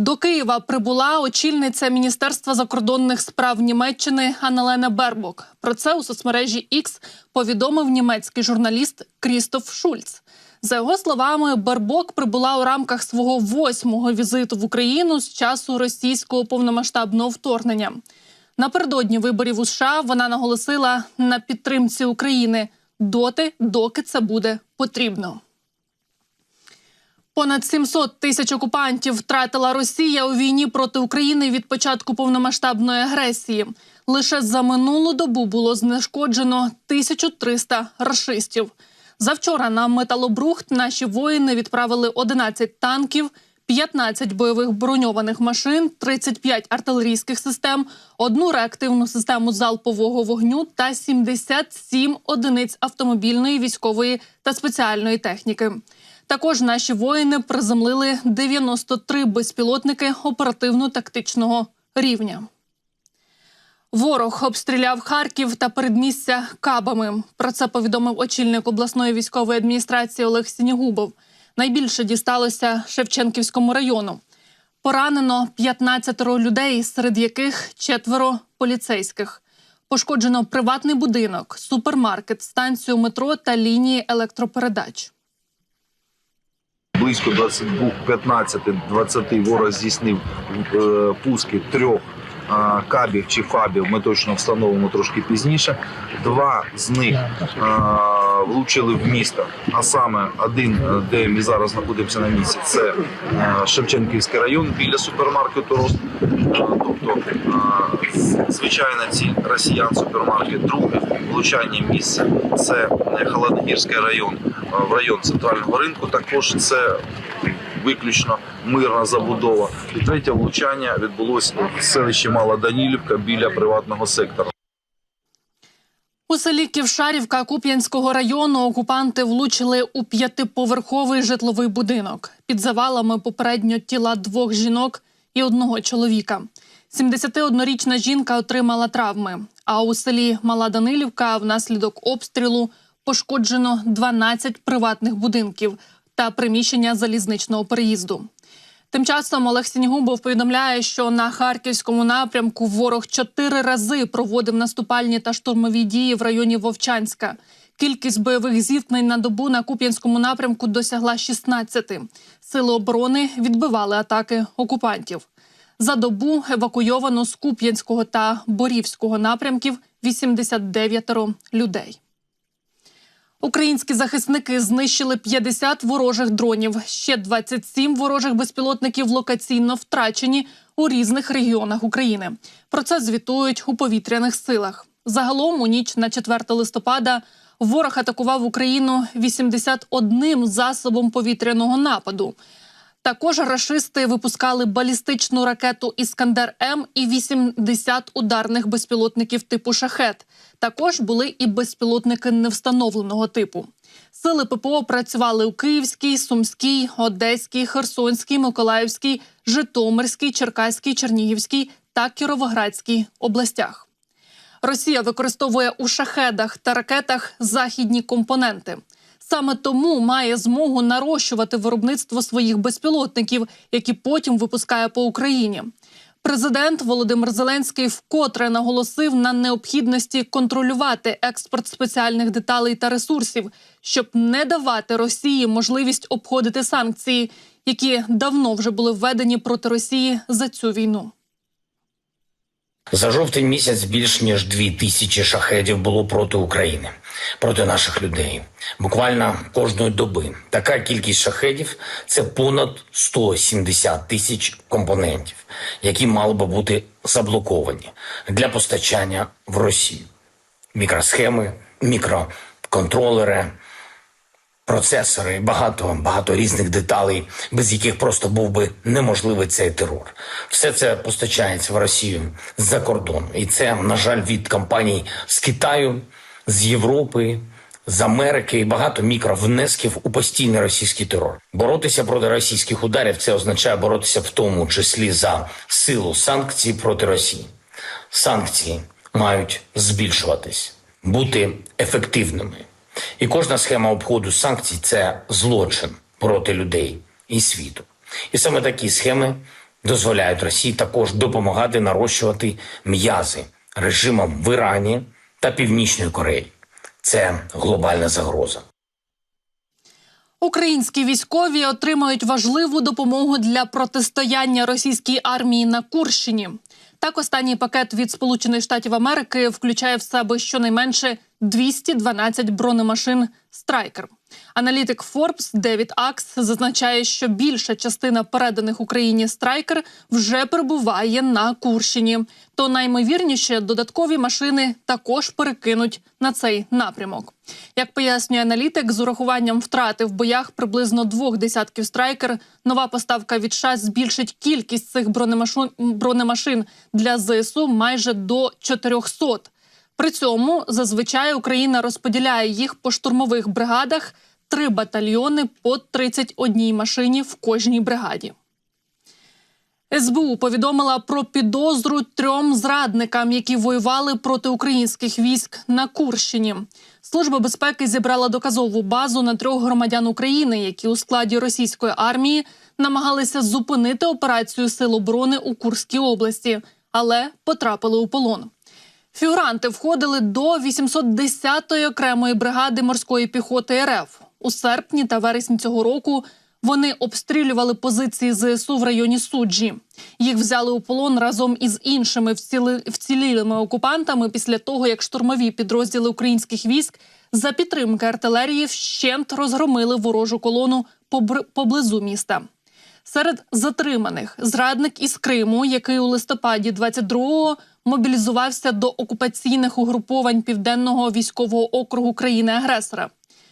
До Києва прибула очільниця Міністерства закордонних справ Німеччини Аннелена Бербок. Про це у соцмережі X повідомив німецький журналіст Крістоф Шульц. За його словами, Бербок прибула у рамках свого восьмого візиту в Україну з часу російського повномасштабного вторгнення. Напередодні виборів у США вона наголосила на підтримці України доти, доки це буде потрібно. Понад 700 тисяч окупантів втратила Росія у війні проти України від початку повномасштабної агресії. Лише за минулу добу було знешкоджено 1300 рашистів. Завчора на металобрухт наші воїни відправили 11 танків, 15 бойових броньованих машин, 35 артилерійських систем, одну реактивну систему залпового вогню та 77 одиниць автомобільної, військової та спеціальної техніки. Також наші воїни приземлили 93 безпілотники оперативно-тактичного рівня. Ворог обстріляв Харків та передмістя кабами. Про це повідомив очільник обласної військової адміністрації Олег Сінігубов. Найбільше дісталося Шевченківському району. Поранено 15 людей, серед яких четверо поліцейських. Пошкоджено приватний будинок, супермаркет, станцію метро та лінії електропередач. Близько 22, 15, 20 ворог здійснив е, пуски трьох е, кабів чи фабів. Ми точно встановимо трошки пізніше. Два з них е, влучили в місто. А саме один, е, де ми зараз знаходимося на місці, це е, Шевченківський район біля супермаркету Рост. Е, Тобто, е, з- звичайно, ці росіян супермаркет. Друге влучання місця це Холодногірський район, в район центрального ринку. Також це виключно мирна забудова. І третє влучання відбулося в селищі Мала Данілівка біля приватного сектора. У селі Ківшарівка Куп'янського району окупанти влучили у п'ятиповерховий житловий будинок. Під завалами попередньо тіла двох жінок і одного чоловіка. 71-річна жінка отримала травми. А у селі Мала Данилівка внаслідок обстрілу пошкоджено 12 приватних будинків та приміщення залізничного переїзду. Тим часом Олег Сінігубов повідомляє, що на харківському напрямку ворог чотири рази проводив наступальні та штурмові дії в районі Вовчанська. Кількість бойових зіткнень на добу на Куп'янському напрямку досягла 16. Сили оборони відбивали атаки окупантів. За добу евакуйовано з Куп'янського та Борівського напрямків 89 людей. Українські захисники знищили 50 ворожих дронів. Ще 27 ворожих безпілотників локаційно втрачені у різних регіонах України. Про це звітують у повітряних силах. Загалом у ніч на 4 листопада ворог атакував Україну 81 засобом повітряного нападу. Також рашисти випускали балістичну ракету Іскандер М і 80 ударних безпілотників типу шахет. Також були і безпілотники невстановленого типу. Сили ППО працювали у Київській, Сумській, Одеській, Херсонській, Миколаївській, Житомирській, Черкаській, Чернігівській та Кіровоградській областях. Росія використовує у шахедах та ракетах західні компоненти. Саме тому має змогу нарощувати виробництво своїх безпілотників, які потім випускає по Україні. Президент Володимир Зеленський вкотре наголосив на необхідності контролювати експорт спеціальних деталей та ресурсів, щоб не давати Росії можливість обходити санкції, які давно вже були введені проти Росії за цю війну. За жовтень місяць більш ніж дві тисячі шахедів було проти України, проти наших людей. Буквально кожної доби. Така кількість шахедів це понад 170 тисяч компонентів, які мали би бути заблоковані для постачання в Росію. Мікросхеми, мікроконтролери, процесори, багато багато різних деталей, без яких просто був би неможливий цей терор. Все це постачається в Росію з-за кордону, і це, на жаль, від компаній з Китаю, з Європи. З Америки і багато мікровнесків у постійний російський терор. Боротися проти російських ударів це означає боротися в тому числі за силу санкцій проти Росії. Санкції мають збільшуватись, бути ефективними. І кожна схема обходу санкцій це злочин проти людей і світу. І саме такі схеми дозволяють Росії також допомагати нарощувати м'язи режимам в Ірані та Північної Кореї. Це глобальна загроза. Українські військові отримають важливу допомогу для протистояння російській армії на Курщині. Так, останній пакет від Сполучених Штатів Америки включає в себе щонайменше 212 бронемашин Страйкер. Аналітик Forbes Девід Акс зазначає, що більша частина переданих Україні Страйкер вже перебуває на Курщині. То наймовірніше додаткові машини також перекинуть на цей напрямок. Як пояснює аналітик, з урахуванням втрати в боях приблизно двох десятків страйкер, нова поставка від США збільшить кількість цих бронемашин, для ЗСУ майже до 400. При цьому зазвичай Україна розподіляє їх по штурмових бригадах три батальйони по 31 машині в кожній бригаді. СБУ повідомила про підозру трьом зрадникам, які воювали проти українських військ на Курщині. Служба безпеки зібрала доказову базу на трьох громадян України, які у складі російської армії намагалися зупинити операцію Сил оборони у Курській області, але потрапили у полон. Фігуранти входили до 810-ї окремої бригади морської піхоти РФ. У серпні та вересні цього року вони обстрілювали позиції ЗСУ в районі суджі. Їх взяли у полон разом із іншими вцілілими окупантами після того, як штурмові підрозділи українських військ за підтримки артилерії вщент розгромили ворожу колону побр- поблизу міста. Серед затриманих зрадник із Криму, який у листопаді 22-го мобілізувався до окупаційних угруповань південного військового округу країни-агресора.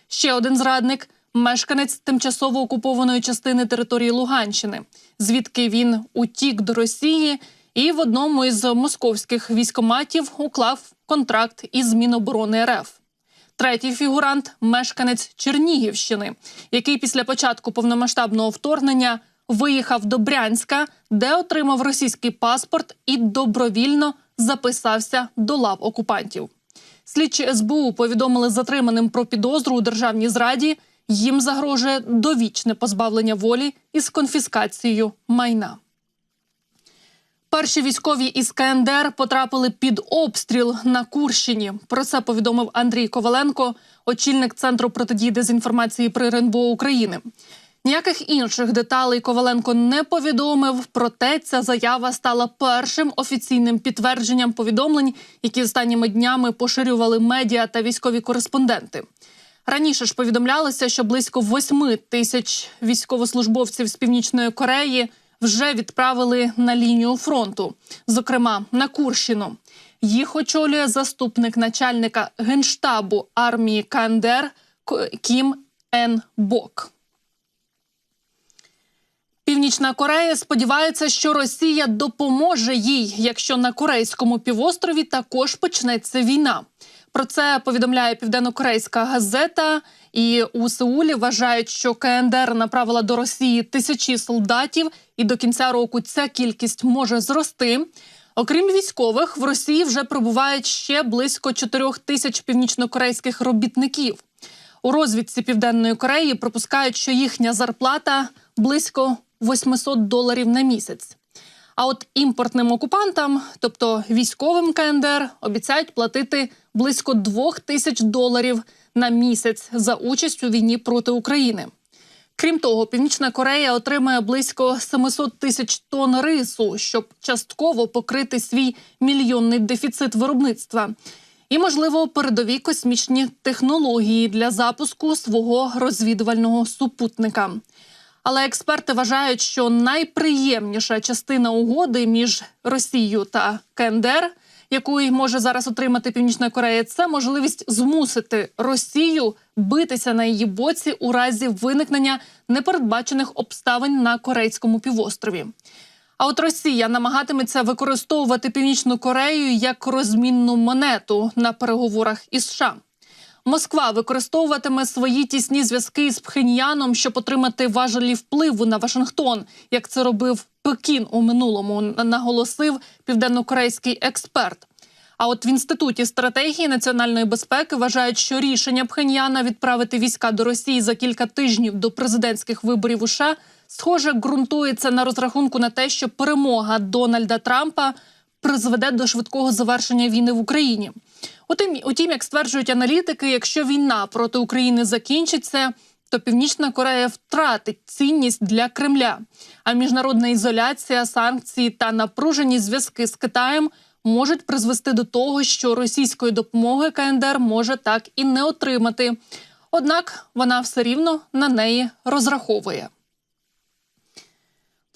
Ще один зрадник мешканець тимчасово окупованої частини території Луганщини, звідки він утік до Росії і в одному із московських військоматів уклав контракт із Міноборони РФ. Третій фігурант мешканець Чернігівщини, який після початку повномасштабного вторгнення виїхав до Брянська, де отримав російський паспорт і добровільно записався до лав окупантів. Слідчі СБУ повідомили затриманим про підозру у державній зраді. Їм загрожує довічне позбавлення волі із конфіскацією майна. Перші військові із КНДР потрапили під обстріл на Курщині. Про це повідомив Андрій Коваленко, очільник центру протидії дезінформації при РНБО України. Ніяких інших деталей Коваленко не повідомив. Проте ця заява стала першим офіційним підтвердженням повідомлень, які останніми днями поширювали медіа та військові кореспонденти. Раніше ж повідомлялося, що близько 8 тисяч військовослужбовців з північної Кореї вже відправили на лінію фронту, зокрема на Курщину. Їх очолює заступник начальника генштабу армії КНДР Кім Ен Бок. Північна Корея сподівається, що Росія допоможе їй, якщо на корейському півострові також почнеться війна. Про це повідомляє південнокорейська газета. І у Сеулі вважають, що КНДР направила до Росії тисячі солдатів, і до кінця року ця кількість може зрости. Окрім військових, в Росії вже прибувають ще близько 4 тисяч північнокорейських робітників. У розвідці Південної Кореї припускають, що їхня зарплата близько 800 доларів на місяць. А от імпортним окупантам, тобто військовим КНДР, обіцяють платити близько 2 тисяч доларів на місяць за участь у війні проти України. Крім того, Північна Корея отримає близько 700 тисяч тонн рису, щоб частково покрити свій мільйонний дефіцит виробництва. І, можливо, передові космічні технології для запуску свого розвідувального супутника. Але експерти вважають, що найприємніша частина угоди між Росією та КНДР, яку може зараз отримати Північна Корея, це можливість змусити Росію битися на її боці у разі виникнення непередбачених обставин на корейському півострові. А от Росія намагатиметься використовувати Північну Корею як розмінну монету на переговорах із США. Москва використовуватиме свої тісні зв'язки з Пхеньяном, щоб отримати важелі впливу на Вашингтон, як це робив Пекін у минулому, наголосив південнокорейський експерт. А от в інституті стратегії національної безпеки вважають, що рішення Пхеньяна відправити війська до Росії за кілька тижнів до президентських виборів у США схоже, ґрунтується на розрахунку на те, що перемога Дональда Трампа призведе до швидкого завершення війни в Україні. Утім, утім, як стверджують аналітики, якщо війна проти України закінчиться, то Північна Корея втратить цінність для Кремля. А міжнародна ізоляція, санкції та напружені зв'язки з Китаєм можуть призвести до того, що російської допомоги КНДР може так і не отримати. Однак вона все рівно на неї розраховує.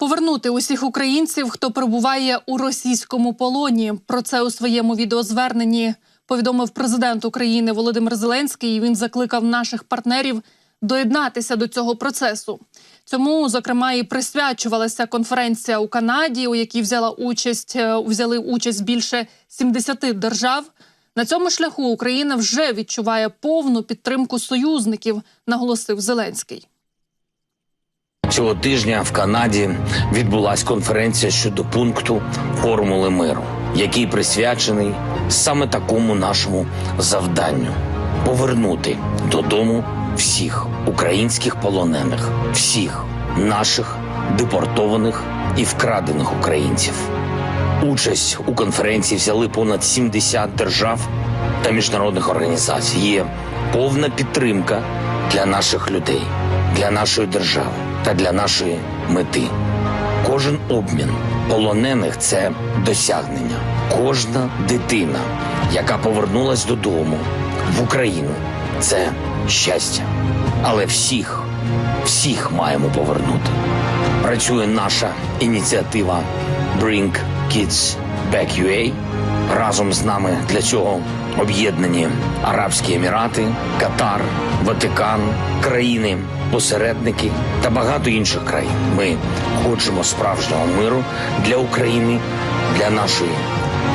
Повернути усіх українців, хто перебуває у російському полоні. Про це у своєму відеозверненні повідомив президент України Володимир Зеленський. Він закликав наших партнерів доєднатися до цього процесу. Цьому, зокрема, і присвячувалася конференція у Канаді, у якій взяла участь е, взяли участь більше 70 держав. На цьому шляху Україна вже відчуває повну підтримку союзників, наголосив Зеленський. Цього тижня в Канаді відбулася конференція щодо пункту формули миру, який присвячений саме такому нашому завданню повернути додому всіх українських полонених, всіх наших депортованих і вкрадених українців. Участь у конференції взяли понад 70 держав та міжнародних організацій. Є повна підтримка для наших людей, для нашої держави та для нашої мети. Кожен обмін полонених це досягнення. Кожна дитина, яка повернулась додому в Україну, це щастя. Але всіх, всіх маємо повернути. Працює наша ініціатива Bring Kids Back UA. Разом з нами для цього об'єднані Арабські Емірати, Катар, Ватикан, країни, посередники та багато інших країн. Ми хочемо справжнього миру для України, для нашої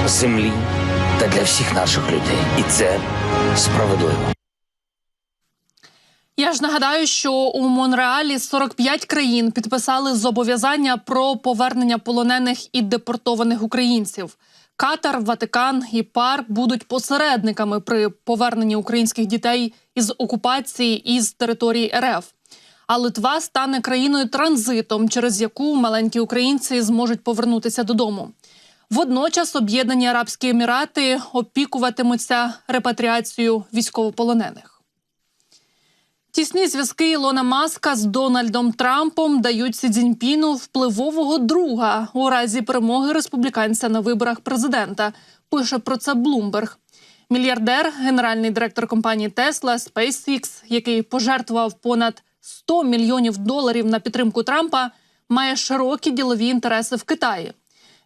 землі та для всіх наших людей. І це справедливо. Я ж нагадаю, що у Монреалі 45 країн підписали зобов'язання про повернення полонених і депортованих українців. Катар, Ватикан і ПАР будуть посередниками при поверненні українських дітей із окупації із території РФ. А Литва стане країною транзитом, через яку маленькі українці зможуть повернутися додому. Водночас Об'єднані Арабські Емірати опікуватимуться репатріацією військовополонених. Тісні зв'язки Ілона Маска з Дональдом Трампом дають Сі Цзіньпіну впливового друга у разі перемоги республіканця на виборах президента. Пише про це Блумберг. Мільярдер, генеральний директор компанії Tesla SpaceX, який пожертвував понад 100 мільйонів доларів на підтримку Трампа, має широкі ділові інтереси в Китаї.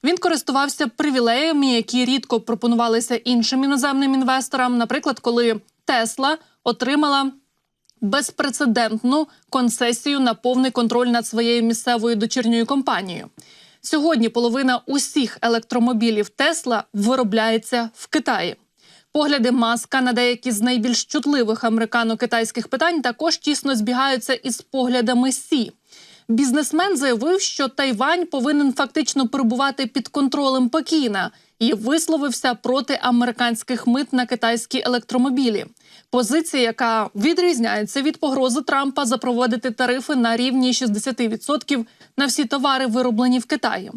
Він користувався привілеями, які рідко пропонувалися іншим іноземним інвесторам. Наприклад, коли Тесла отримала безпрецедентну концесію на повний контроль над своєю місцевою дочірньою компанією. Сьогодні половина усіх електромобілів Тесла виробляється в Китаї. Погляди маска на деякі з найбільш чутливих американо-китайських питань також тісно збігаються із поглядами Сі. Бізнесмен заявив, що Тайвань повинен фактично перебувати під контролем Пекіна і висловився проти американських мит на китайські електромобілі. Позиція, яка відрізняється від погрози Трампа запровадити тарифи на рівні 60% на всі товари, вироблені в Китаї.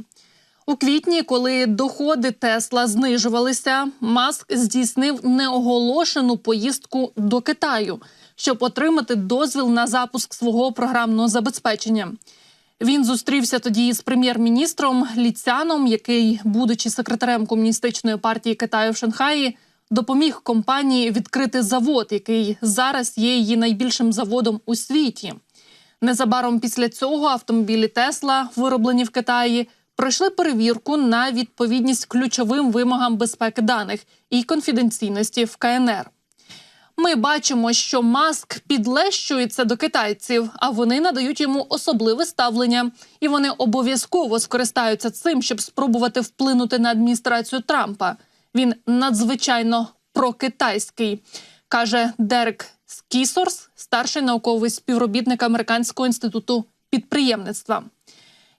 У квітні, коли доходи Тесла знижувалися, Маск здійснив неоголошену поїздку до Китаю, щоб отримати дозвіл на запуск свого програмного забезпечення. Він зустрівся тоді з прем'єр-міністром Ліцяном, який, будучи секретарем комуністичної партії Китаю в Шанхаї, допоміг компанії відкрити завод, який зараз є її найбільшим заводом у світі. Незабаром після цього автомобілі Тесла, вироблені в Китаї, пройшли перевірку на відповідність ключовим вимогам безпеки даних і конфіденційності в КНР. Ми бачимо, що маск підлещується до китайців, а вони надають йому особливе ставлення, і вони обов'язково скористаються цим, щоб спробувати вплинути на адміністрацію Трампа. Він надзвичайно прокитайський, каже Дерек Скісорс, старший науковий співробітник Американського інституту підприємництва.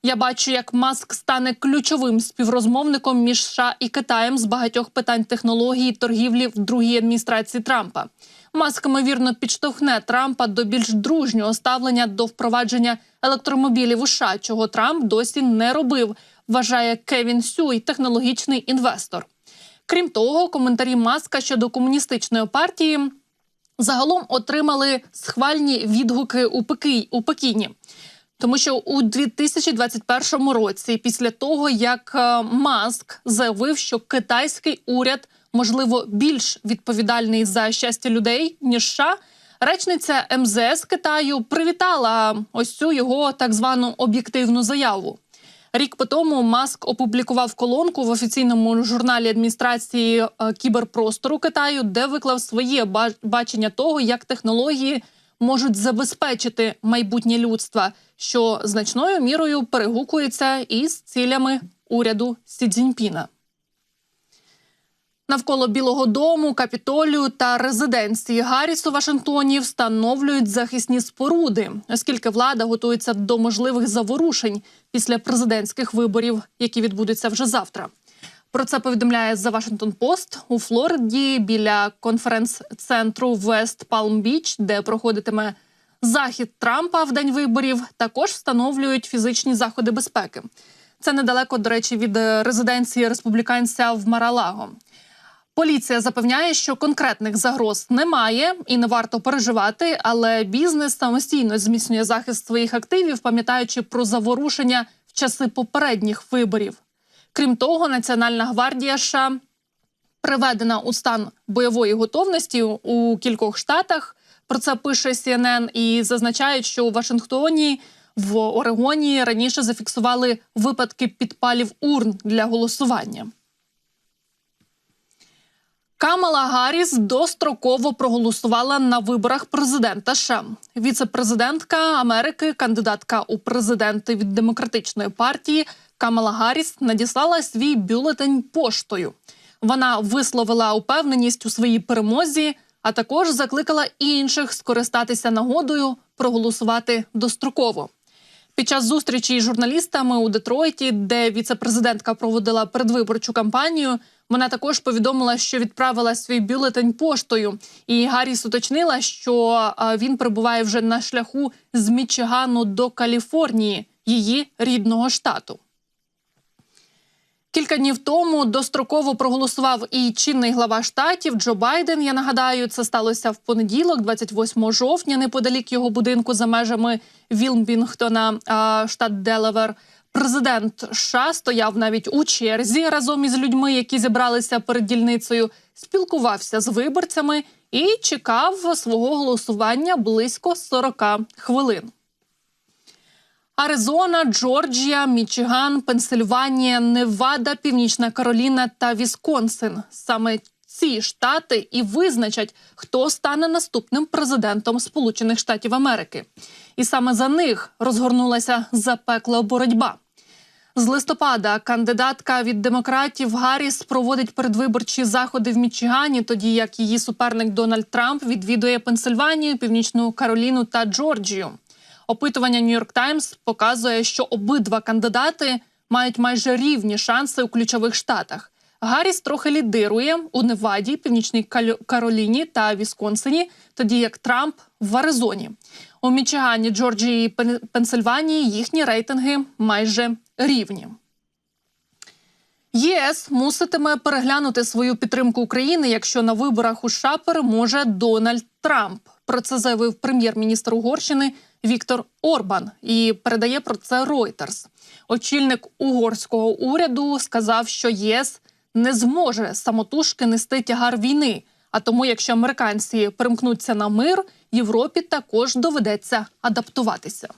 Я бачу, як Маск стане ключовим співрозмовником між США і Китаєм з багатьох питань технології торгівлі в другій адміністрації Трампа. Маск ймовірно підштовхне Трампа до більш дружнього ставлення до впровадження електромобілів у США, чого Трамп досі не робив. Вважає Кевін Сюй, технологічний інвестор. Крім того, коментарі Маска щодо комуністичної партії загалом отримали схвальні відгуки у Пеки- у Пекіні. Тому що у 2021 році, після того як е, Маск заявив, що китайський уряд можливо більш відповідальний за щастя людей ніж США, речниця МЗС Китаю привітала ось цю його так звану об'єктивну заяву. Рік по тому Маск опублікував колонку в офіційному журналі адміністрації е, кіберпростору Китаю, де виклав своє бачення того, як технології можуть забезпечити майбутнє людства, що значною мірою перегукується із цілями уряду Сі Цзіньпіна. Навколо Білого Дому, Капітолію та резиденції Гарріс у Вашингтоні встановлюють захисні споруди, оскільки влада готується до можливих заворушень після президентських виборів, які відбудуться вже завтра. Про це повідомляє The Washington Post у Флориді біля конференц-центру Вест Палм Біч, де проходитиме захід Трампа в день виборів. Також встановлюють фізичні заходи безпеки. Це недалеко, до речі, від резиденції республіканця в Маралаго. Поліція запевняє, що конкретних загроз немає і не варто переживати, але бізнес самостійно зміцнює захист своїх активів, пам'ятаючи про заворушення в часи попередніх виборів. Крім того, Національна гвардія США приведена у стан бойової готовності у кількох штатах. Про це пише CNN і зазначають, що у Вашингтоні в Орегоні раніше зафіксували випадки підпалів урн для голосування. Камала Гарріс достроково проголосувала на виборах президента США. Віце-президентка Америки, кандидатка у президенти від демократичної партії Камала Гарріс надіслала свій бюлетень поштою. Вона висловила упевненість у своїй перемозі, а також закликала інших скористатися нагодою проголосувати достроково. Під час зустрічі з журналістами у Детройті, де віцепрезидентка проводила передвиборчу кампанію, вона також повідомила, що відправила свій бюлетень поштою. І Гарріс уточнила, що він перебуває вже на шляху з Мічигану до Каліфорнії, її рідного штату. Кілька днів тому достроково проголосував і чинний глава штатів Джо Байден. Я нагадаю, це сталося в понеділок, 28 жовтня, неподалік його будинку за межами Вілмбінгтона, штат Делавер. Президент США стояв навіть у черзі разом із людьми, які зібралися перед дільницею, спілкувався з виборцями і чекав свого голосування близько 40 хвилин. Аризона, Джорджія, Мічиган, Пенсильванія, Невада, Північна Кароліна та Вісконсин. Саме ці штати і визначать, хто стане наступним президентом Сполучених Штатів Америки. І саме за них розгорнулася запекла боротьба. З листопада кандидатка від демократів Гарріс проводить передвиборчі заходи в Мічигані, тоді як її суперник Дональд Трамп відвідує Пенсильванію, Північну Кароліну та Джорджію. Опитування Нью-Йорк Таймс показує, що обидва кандидати мають майже рівні шанси у ключових штатах. Гарріс трохи лідирує у Неваді, Північній Кароліні та Вісконсині, тоді як Трамп в Аризоні. У Мічигані, Джорджії і Пенсильванії їхні рейтинги майже рівні. ЄС муситиме переглянути свою підтримку України, якщо на виборах у США переможе Дональд Трамп. Про це заявив прем'єр-міністр Угорщини Віктор Орбан і передає про це Reuters. Очільник угорського уряду сказав, що ЄС не зможе самотужки нести тягар війни. А тому, якщо американці перемкнуться на мир, Європі також доведеться адаптуватися.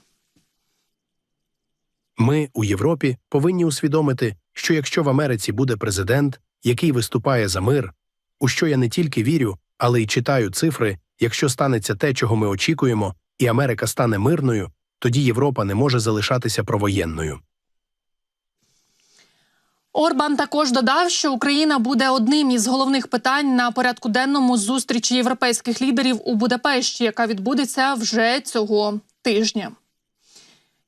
Ми у Європі повинні усвідомити, що якщо в Америці буде президент, який виступає за мир, у що я не тільки вірю, але й читаю цифри, якщо станеться те, чого ми очікуємо, і Америка стане мирною, тоді Європа не може залишатися провоєнною. Орбан також додав, що Україна буде одним із головних питань на порядку денному зустрічі європейських лідерів у Будапешті, яка відбудеться вже цього тижня.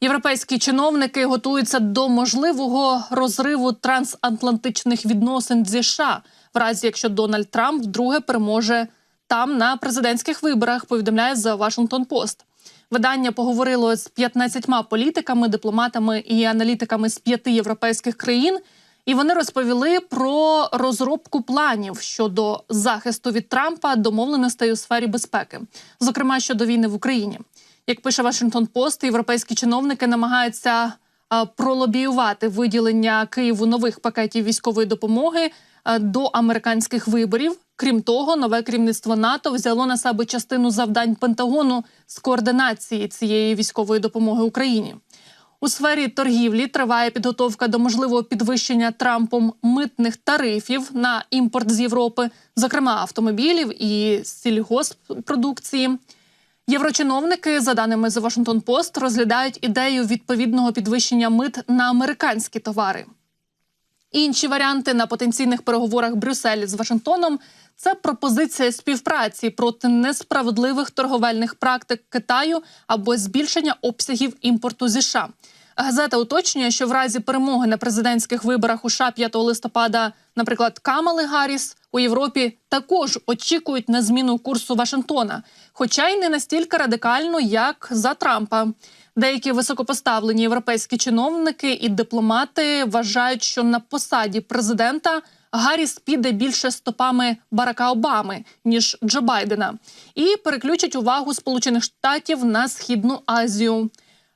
Європейські чиновники готуються до можливого розриву трансатлантичних відносин зі США, в разі якщо Дональд Трамп вдруге переможе там на президентських виборах. Повідомляє за Вашингтон Пост. Видання поговорило з 15 політиками, дипломатами і аналітиками з п'яти європейських країн. І вони розповіли про розробку планів щодо захисту від Трампа домовленостей у сфері безпеки, зокрема щодо війни в Україні. Як пише Вашингтон Пост, європейські чиновники намагаються пролобіювати виділення Києву нових пакетів військової допомоги до американських виборів. Крім того, нове керівництво НАТО взяло на себе частину завдань Пентагону з координації цієї військової допомоги Україні. У сфері торгівлі триває підготовка до можливого підвищення Трампом митних тарифів на імпорт з Європи, зокрема автомобілів і сільгоспродукції. Єврочиновники, за даними The Washington Post, розглядають ідею відповідного підвищення мит на американські товари. Інші варіанти на потенційних переговорах Брюсселі з Вашингтоном це пропозиція співпраці проти несправедливих торговельних практик Китаю або збільшення обсягів імпорту зі США. Газета уточнює, що в разі перемоги на президентських виборах у США 5 листопада, наприклад, Камали Гарріс у Європі також очікують на зміну курсу Вашингтона, хоча й не настільки радикально, як за Трампа. Деякі високопоставлені європейські чиновники і дипломати вважають, що на посаді президента Гарріс піде більше стопами Барака Обами ніж Джо Байдена, і переключить увагу Сполучених Штатів на східну Азію.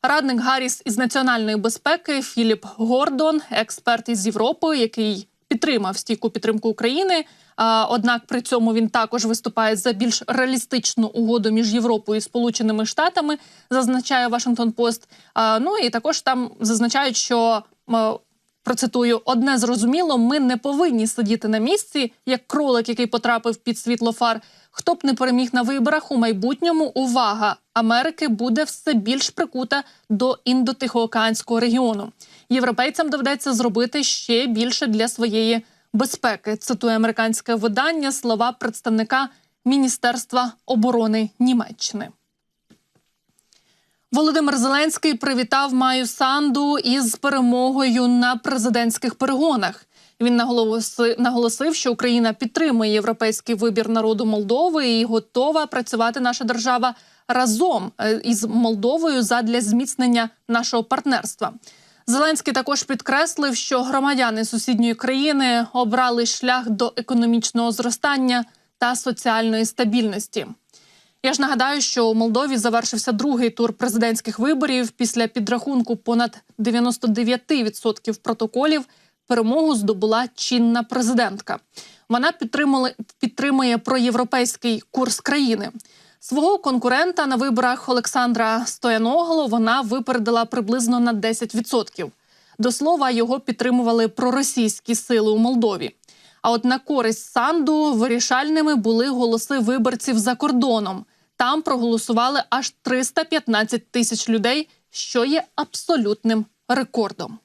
Радник Гарріс із національної безпеки Філіп Гордон, експерт із Європи, який підтримав стійку підтримку України. Однак при цьому він також виступає за більш реалістичну угоду між Європою і Сполученими Штатами, зазначає Вашингтон Пост. Ну і також там зазначають, що процитую одне зрозуміло: ми не повинні сидіти на місці, як кролик, який потрапив під світло фар. Хто б не переміг на виборах у майбутньому, увага Америки буде все більш прикута до індотихоокеанського регіону. Європейцям доведеться зробити ще більше для своєї безпеки. Цитує американське видання слова представника Міністерства оборони Німеччини. Володимир Зеленський привітав Маю Санду із перемогою на президентських перегонах. Він наголосив, що Україна підтримує європейський вибір народу Молдови і готова працювати наша держава разом е, із Молдовою задля зміцнення нашого партнерства. Зеленський також підкреслив, що громадяни сусідньої країни обрали шлях до економічного зростання та соціальної стабільності. Я ж нагадаю, що у Молдові завершився другий тур президентських виборів. Після підрахунку понад 99% протоколів перемогу здобула чинна президентка. Вона підтримує проєвропейський курс країни. Свого конкурента на виборах Олександра Стояногло вона випередила приблизно на 10%. До слова, його підтримували проросійські сили у Молдові. А от на користь Санду вирішальними були голоси виборців за кордоном. Там проголосували аж 315 тисяч людей, що є абсолютним рекордом.